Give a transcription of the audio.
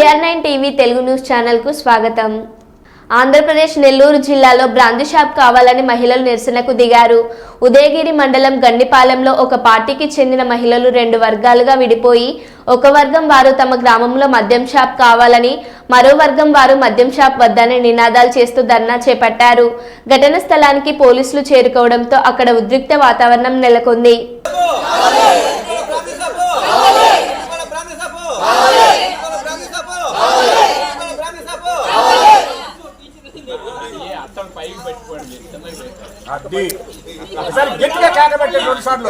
AR nine TV Telugu news ఛానల్కు స్వాగతం. ఆంధ్రప్రదేశ్ నెల్లూరు జిల్లాలో బ్రాందీ షాప్ కావాలని మహిళలు నిరసనకు దిగారు. ఉదయగిరి మండలం గండిపాలెంలో ఒక పార్టీకి చెందిన మహిళలు రెండు వర్గాలుగా విడిపోయి ఒక వర్గం వారు తమ గ్రామంలో మద్యం షాప్ కావాలని మరో వర్గం వారు మద్యం షాప్ వద్దని నినాదాలు చేస్తూ ధర్నా చేపట్టారు. ఘటన స్థలానికి పోలీసులు చేరుకోవడంతో అక్కడ ఉద్రిక్త వాతావరణం నెలకొంది. అది ఒకసారి గట్టిగా కేక పెట్టండి రెండు సార్లు.